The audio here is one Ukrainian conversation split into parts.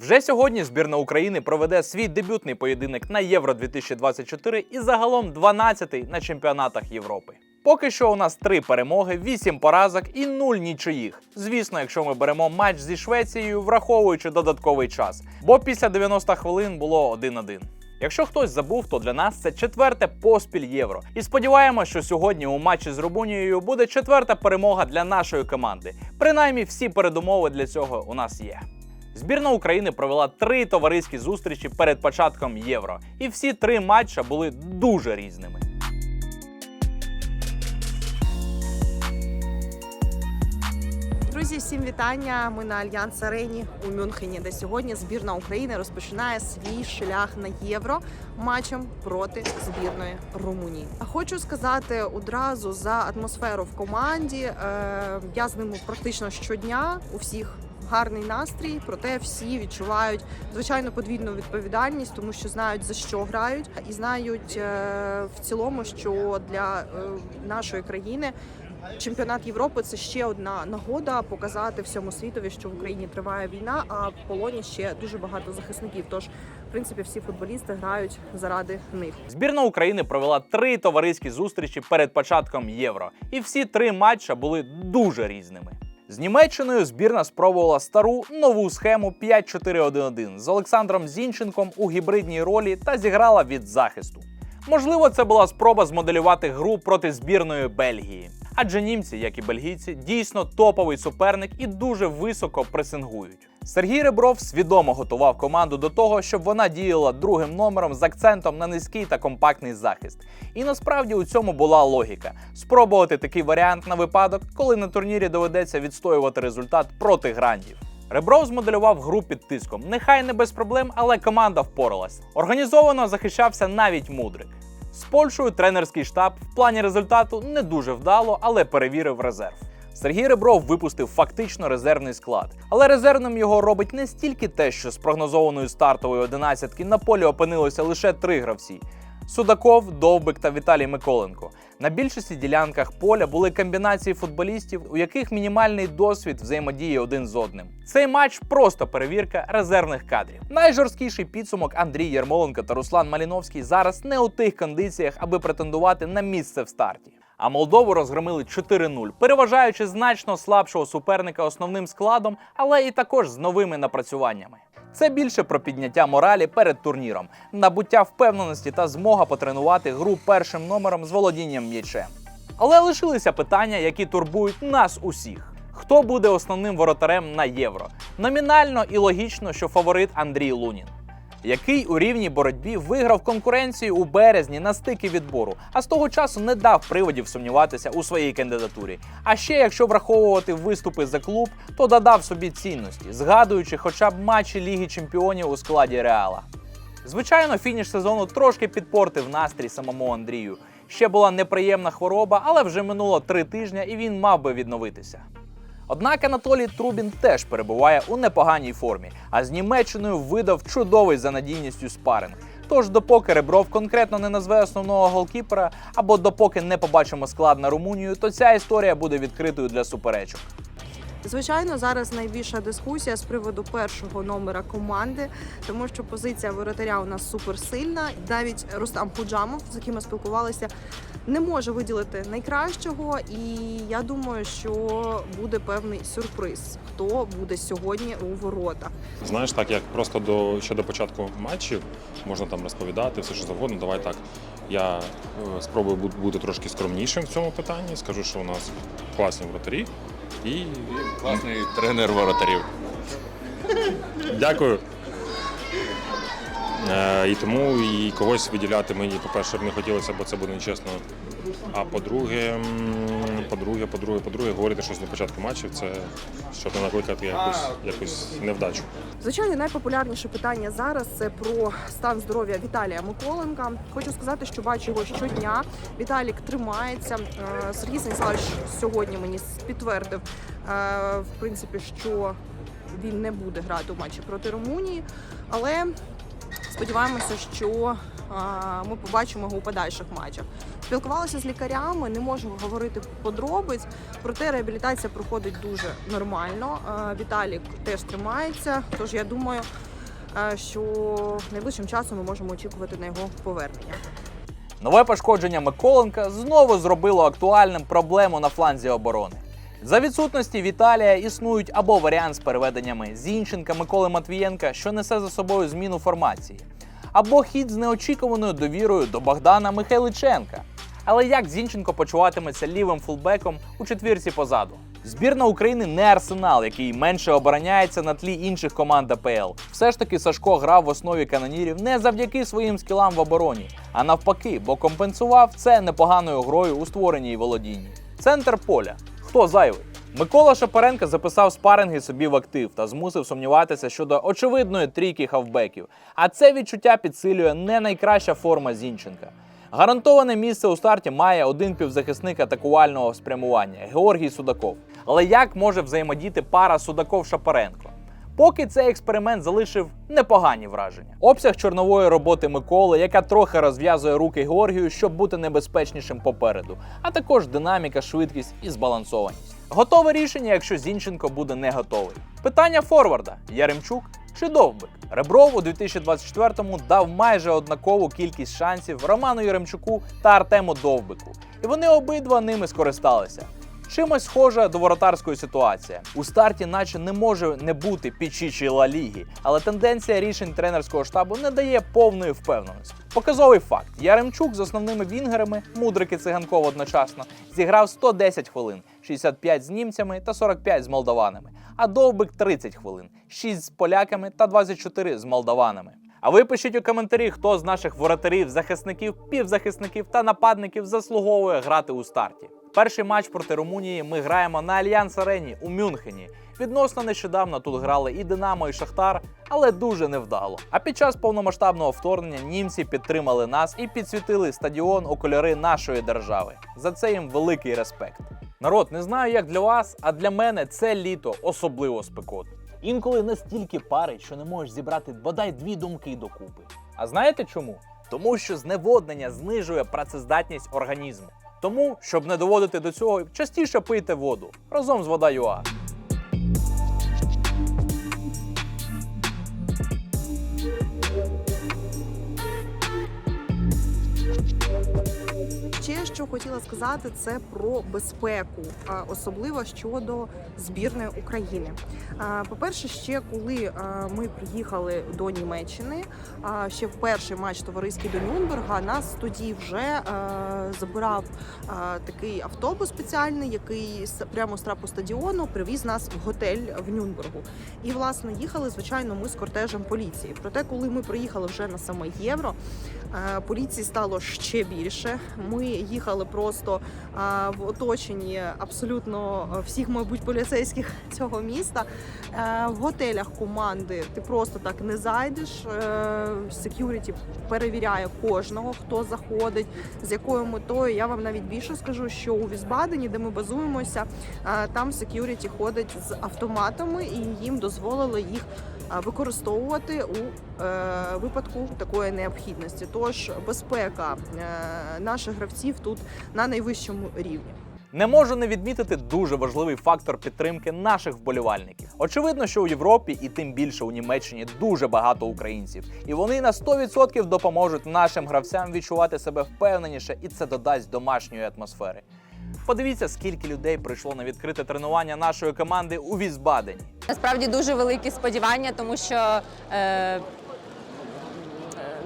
Вже сьогодні збірна України проведе свій дебютний поєдинок на Євро 2024 і загалом 12-й на чемпіонатах Європи. Поки що у нас три перемоги, 8 поразок і 0 нічиїх. Звісно, якщо ми беремо матч зі Швецією, враховуючи додатковий час, бо після 90 хвилин було 1-1. Якщо хтось забув, то для нас це четверте поспіль євро. І сподіваємося, що сьогодні у матчі з Румунією буде четверта перемога для нашої команди. Принаймні, всі передумови для цього у нас є. Збірна України провела три товариські зустрічі перед початком євро, і всі три матча були дуже різними. Друзі, всім вітання! Ми на Альянс Арені у Мюнхені, де сьогодні збірна України розпочинає свій шлях на євро матчем проти збірної Румунії. Хочу сказати одразу за атмосферу в команді. Е, Я з ними практично щодня у всіх. Гарний настрій, проте всі відчувають звичайно подвійну відповідальність, тому що знають за що грають, і знають е, в цілому, що для е, нашої країни Чемпіонат Європи це ще одна нагода показати всьому світові, що в Україні триває війна, а в полоні ще дуже багато захисників. Тож, в принципі, всі футболісти грають заради них. Збірна України провела три товариські зустрічі перед початком євро, і всі три матча були дуже різними. З Німеччиною збірна спробувала стару нову схему 5-4-1-1 з Олександром Зінченком у гібридній ролі та зіграла від захисту. Можливо, це була спроба змоделювати гру проти збірної Бельгії. Адже німці, як і бельгійці, дійсно топовий суперник і дуже високо пресингують. Сергій Ребров свідомо готував команду до того, щоб вона діяла другим номером з акцентом на низький та компактний захист. І насправді у цьому була логіка спробувати такий варіант на випадок, коли на турнірі доведеться відстоювати результат проти грандів. Ребров змоделював гру під тиском. Нехай не без проблем, але команда впоралась. Організовано захищався навіть мудрик. З Польщею тренерський штаб в плані результату не дуже вдало, але перевірив резерв. Сергій Ребров випустив фактично резервний склад, але резервним його робить не стільки те, що з прогнозованої стартової одинадцятки на полі опинилося лише три гравці: Судаков, Довбик та Віталій Миколенко. На більшості ділянках поля були комбінації футболістів, у яких мінімальний досвід взаємодії один з одним. Цей матч просто перевірка резервних кадрів. Найжорсткіший підсумок Андрій Ярмоленко та Руслан Маліновський зараз не у тих кондиціях, аби претендувати на місце в старті. А Молдову розгромили 4-0, переважаючи значно слабшого суперника основним складом, але і також з новими напрацюваннями. Це більше про підняття моралі перед турніром, набуття впевненості та змога потренувати гру першим номером з володінням м'ячем. Але лишилися питання, які турбують нас усіх. Хто буде основним воротарем на євро? Номінально і логічно, що фаворит Андрій Лунін який у рівній боротьбі виграв конкуренцію у березні на стики відбору, а з того часу не дав приводів сумніватися у своїй кандидатурі. А ще якщо враховувати виступи за клуб, то додав собі цінності, згадуючи хоча б матчі Ліги Чемпіонів у складі Реала. Звичайно, фініш сезону трошки підпортив настрій самому Андрію. Ще була неприємна хвороба, але вже минуло три тижні і він мав би відновитися. Однак Анатолій Трубін теж перебуває у непоганій формі, а з Німеччиною видав чудовий за надійністю спаринг. Тож, допоки Ребров конкретно не назве основного голкіпера, або допоки не побачимо склад на Румунію, то ця історія буде відкритою для суперечок. Звичайно, зараз найбільша дискусія з приводу першого номера команди, тому що позиція воротаря у нас суперсильна. Навіть Рустам Худжамов, з яким ми спілкувалися, не може виділити найкращого. І я думаю, що буде певний сюрприз, хто буде сьогодні у воротах. Знаєш, так як просто до ще до початку матчів можна там розповідати все, що завгодно. Давай так. Я е, спробую бути трошки скромнішим в цьому питанні. Скажу, що у нас класні вратарі. І Класний тренер воротарів. дякую. Е, і тому і когось виділяти мені, по-перше, не хотілося, бо це буде нечесно. А по-друге, по-друге, по-друге, по-друге, говорити щось на початку матчів, це щоб не накликати якусь, якусь невдачу. Звичайно, найпопулярніше питання зараз це про стан здоров'я Віталія Миколенка. Хочу сказати, що бачу його щодня. Віталік тримається. Е, Сергій Станіславович сьогодні мені підтвердив, е, в принципі, що він не буде грати у матчі проти Румунії, але сподіваємося, що е, ми побачимо його у подальших матчах. Спілкувалася з лікарями, не можу говорити подробиць, проте реабілітація проходить дуже нормально. Е, Віталік теж тримається, тож я думаю, е, що найближчим часом ми можемо очікувати на його повернення. Нове пошкодження Миколенка знову зробило актуальним проблему на фланзі оборони. За відсутності Віталія існують або варіант з переведеннями Зінченка Миколи Матвієнка, що несе за собою зміну формації, або хід з неочікуваною довірою до Богдана Михайличенка. Але як Зінченко почуватиметься лівим фулбеком у четвірці позаду? Збірна України не арсенал, який менше обороняється на тлі інших команд АПЛ. Все ж таки Сашко грав в основі канонірів не завдяки своїм скілам в обороні, а навпаки, бо компенсував це непоганою грою у створенні володінні. Центр поля. Хто зайвий? Микола Шапаренко записав спаринги собі в актив та змусив сумніватися щодо очевидної трійки хавбеків. А це відчуття підсилює не найкраща форма Зінченка. Гарантоване місце у старті має один півзахисник атакувального спрямування Георгій Судаков. Але як може взаємодіяти пара Судаков-Шапаренко? Поки цей експеримент залишив непогані враження. Обсяг чорнової роботи Миколи, яка трохи розв'язує руки Георгію, щоб бути небезпечнішим попереду, а також динаміка, швидкість і збалансованість. Готове рішення, якщо Зінченко буде не готовий. Питання форварда: Яремчук чи Довбик? Ребров у 2024-му дав майже однакову кількість шансів Роману Яремчуку та Артему Довбику, і вони обидва ними скористалися. Чимось схожа до воротарської ситуації. У старті, наче не може не бути пічічі Ла Ліги, але тенденція рішень тренерського штабу не дає повної впевненості. Показовий факт: Яремчук з основними вінгерами, мудрики циганков одночасно, зіграв 110 хвилин, 65 з німцями та 45 з молдаванами. А Довбик 30 хвилин, 6 з поляками та 24 з молдаванами. А ви пишіть у коментарі, хто з наших воротарів, захисників, півзахисників та нападників заслуговує грати у старті. Перший матч проти Румунії ми граємо на Альянс Арені у Мюнхені. Відносно нещодавно тут грали і Динамо, і Шахтар, але дуже невдало. А під час повномасштабного вторгнення німці підтримали нас і підсвітили стадіон у кольори нашої держави. За це їм великий респект. Народ, не знаю, як для вас, а для мене це літо особливо спекотне. Інколи настільки парить, що не можеш зібрати бодай дві думки докупи. А знаєте чому? Тому що зневоднення знижує працездатність організму. Тому, щоб не доводити до цього, частіше пийте воду разом з вода Ще що хотіла сказати, це про безпеку, особливо щодо збірної України. По-перше, ще коли ми приїхали до Німеччини, ще в перший матч товариський до Нюнберга, нас тоді вже забирав такий автобус спеціальний, який прямо з трапу стадіону привіз нас в готель в Нюнбергу. І власне їхали, звичайно, ми з кортежем поліції. Проте, коли ми приїхали вже на саме євро, Поліції стало ще більше. Ми їхали просто е, в оточенні абсолютно е, всіх, мабуть, поліцейських цього міста. Е, В готелях команди ти просто так не зайдеш. Секюріті перевіряє кожного, хто заходить, з якою метою. Я вам навіть більше скажу, що у Візбадені, де ми базуємося, е, там секюріті ходить з автоматами, і їм дозволили їх а, використовувати у е, випадку такої необхідності. Тож безпека е, наших гравців тут на найвищому рівні. Не можу не відмітити дуже важливий фактор підтримки наших вболівальників. Очевидно, що у Європі і тим більше у Німеччині дуже багато українців, і вони на 100% допоможуть нашим гравцям відчувати себе впевненіше, і це додасть домашньої атмосфери. Подивіться, скільки людей прийшло на відкрите тренування нашої команди у Візбадені. Насправді дуже великі сподівання, тому що е, е,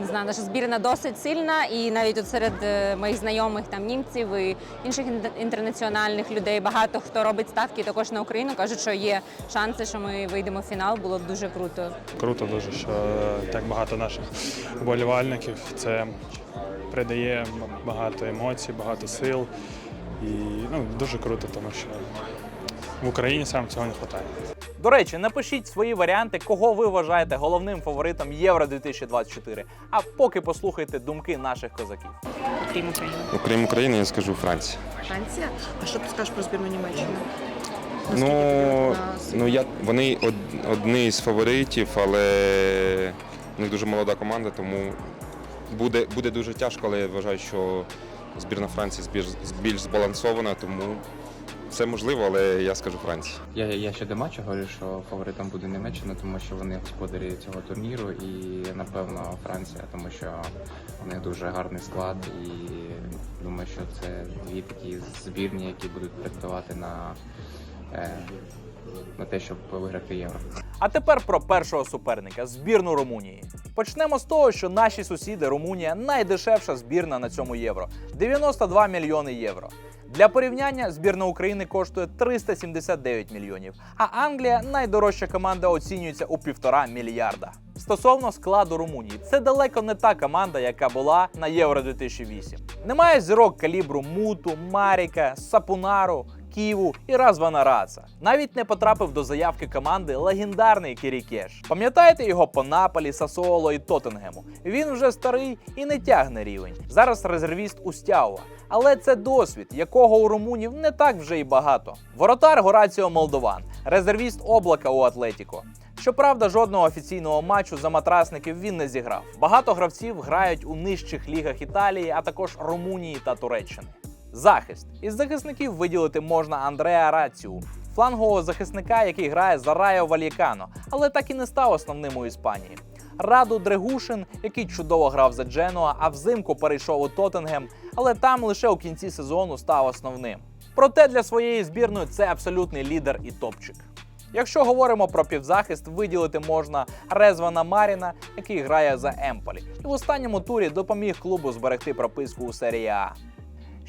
не знаю, наша збірна досить сильна, і навіть от серед е, моїх знайомих там німців і інших інт- інтернаціональних людей багато хто робить ставки також на Україну. кажуть, що є шанси, що ми вийдемо в фінал. Було б дуже круто. Круто дуже, що так багато наших вболівальників. Це придає багато емоцій, багато сил. І ну, дуже круто, тому що в Україні саме цього не вистачає. До речі, напишіть свої варіанти, кого ви вважаєте головним фаворитом Євро 2024. А поки послухайте думки наших козаків. Крім України. Окрім України, я скажу Франція. Франція. А що ти скажеш про збірну Німеччини? Ну, ну я, вони од, одні з фаворитів, але у них дуже молода команда, тому буде, буде дуже тяжко, але я вважаю, що Збірна Франції збільш, більш збалансована, тому все можливо, але я скажу Франція. Я, я ще до матчу говорю, що фаворитом буде Німеччина, тому що вони господарі цього турніру, і напевно Франція, тому що у них дуже гарний склад, і думаю, що це дві такі збірні, які будуть претендувати на, е, на те, щоб виграти євро. А тепер про першого суперника збірну Румунії. Почнемо з того, що наші сусіди Румунія найдешевша збірна на цьому євро 92 мільйони євро. Для порівняння збірна України коштує 379 мільйонів, а Англія найдорожча команда оцінюється у півтора мільярда. Стосовно складу Румунії, це далеко не та команда, яка була на Євро 2008. Немає зірок калібру Муту, Маріка, Сапунару, Ківу і Развана Раца. Навіть не потрапив до заявки команди легендарний Кірікеш. Пам'ятаєте його по Наполі, Сасуоло і Тоттенгему? Він вже старий і не тягне рівень. Зараз резервіст у Стяува. Але це досвід, якого у румунів не так вже й багато. Воротар Гораціо Молдован, резервіст облака у Атлетіко. Щоправда, жодного офіційного матчу за матрасників він не зіграв. Багато гравців грають у нижчих лігах Італії, а також Румунії та Туреччини. Захист із захисників виділити можна Андреа Раціу, флангового захисника, який грає за Райо Вальєкано, але так і не став основним у Іспанії. Раду Дрегушин, який чудово грав за Дженуа, а взимку перейшов у Тоттенгем, але там лише у кінці сезону став основним. Проте для своєї збірної це абсолютний лідер і топчик. Якщо говоримо про півзахист, виділити можна Резвана Маріна, який грає за Емполі, і в останньому турі допоміг клубу зберегти прописку у серії А.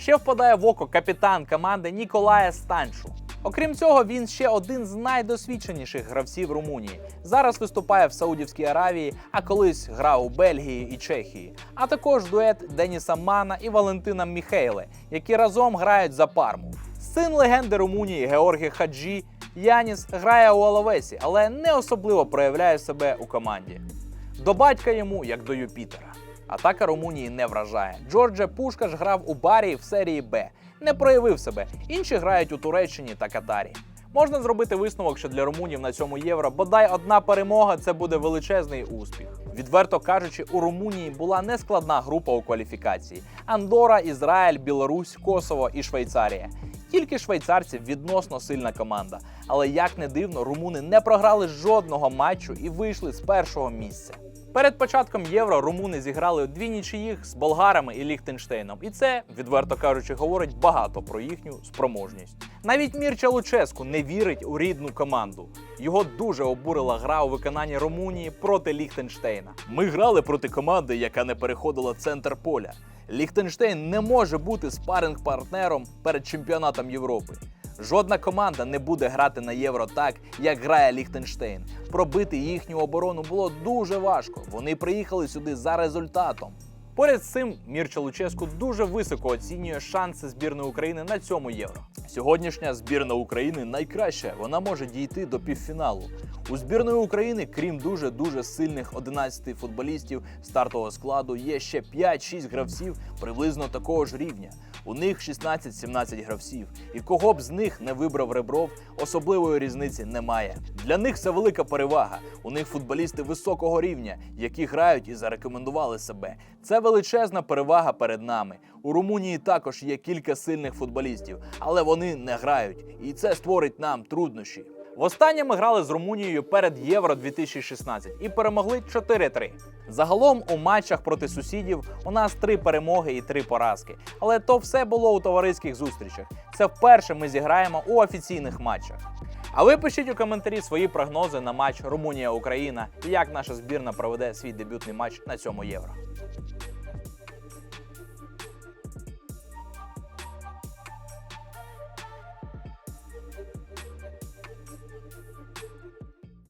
Ще впадає в око капітан команди Ніколая Станчу. Окрім цього, він ще один з найдосвідченіших гравців Румунії. Зараз виступає в Саудівській Аравії, а колись грав у Бельгії і Чехії. А також дует Деніса Мана і Валентина Міхейле, які разом грають за парму. Син легенди Румунії Георгій Хаджі Яніс грає у Алавесі, але не особливо проявляє себе у команді. До батька йому як до Юпітера. Атака Румунії не вражає. Джордже Пушкаш грав у барі в серії Б, не проявив себе. Інші грають у Туреччині та Катарі. Можна зробити висновок, що для румунів на цьому євро бодай одна перемога це буде величезний успіх. Відверто кажучи, у Румунії була нескладна група у кваліфікації: Андора, Ізраїль, Білорусь, Косово і Швейцарія. Тільки швейцарці відносно сильна команда. Але як не дивно, румуни не програли жодного матчу і вийшли з першого місця. Перед початком євро румуни зіграли дві нічиїх з болгарами і Ліхтенштейном, і це, відверто кажучи, говорить багато про їхню спроможність. Навіть Мірча Луческу не вірить у рідну команду. Його дуже обурила гра у виконанні Румунії проти Ліхтенштейна. Ми грали проти команди, яка не переходила центр поля. Ліхтенштейн не може бути спаринг-партнером перед чемпіонатом Європи. Жодна команда не буде грати на євро так, як грає Ліхтенштейн. Пробити їхню оборону було дуже важко. Вони приїхали сюди за результатом. Поряд з цим Мірча Луческу дуже високо оцінює шанси збірної України на цьому євро. Сьогоднішня збірна України найкраща. Вона може дійти до півфіналу. У збірної України, крім дуже дуже сильних 11 футболістів стартового складу, є ще 5-6 гравців приблизно такого ж рівня. У них 16-17 гравців, і кого б з них не вибрав Ребров, особливої різниці немає. Для них це велика перевага. У них футболісти високого рівня, які грають і зарекомендували себе. Це величезна перевага перед нами. У Румунії також є кілька сильних футболістів, але вони не грають, і це створить нам труднощі. Востаннє ми грали з Румунією перед Євро 2016 і перемогли 4-3. Загалом у матчах проти сусідів у нас три перемоги і три поразки. Але то все було у товариських зустрічах. Це вперше ми зіграємо у офіційних матчах. А ви пишіть у коментарі свої прогнози на матч Румунія-Україна і як наша збірна проведе свій дебютний матч на цьому євро.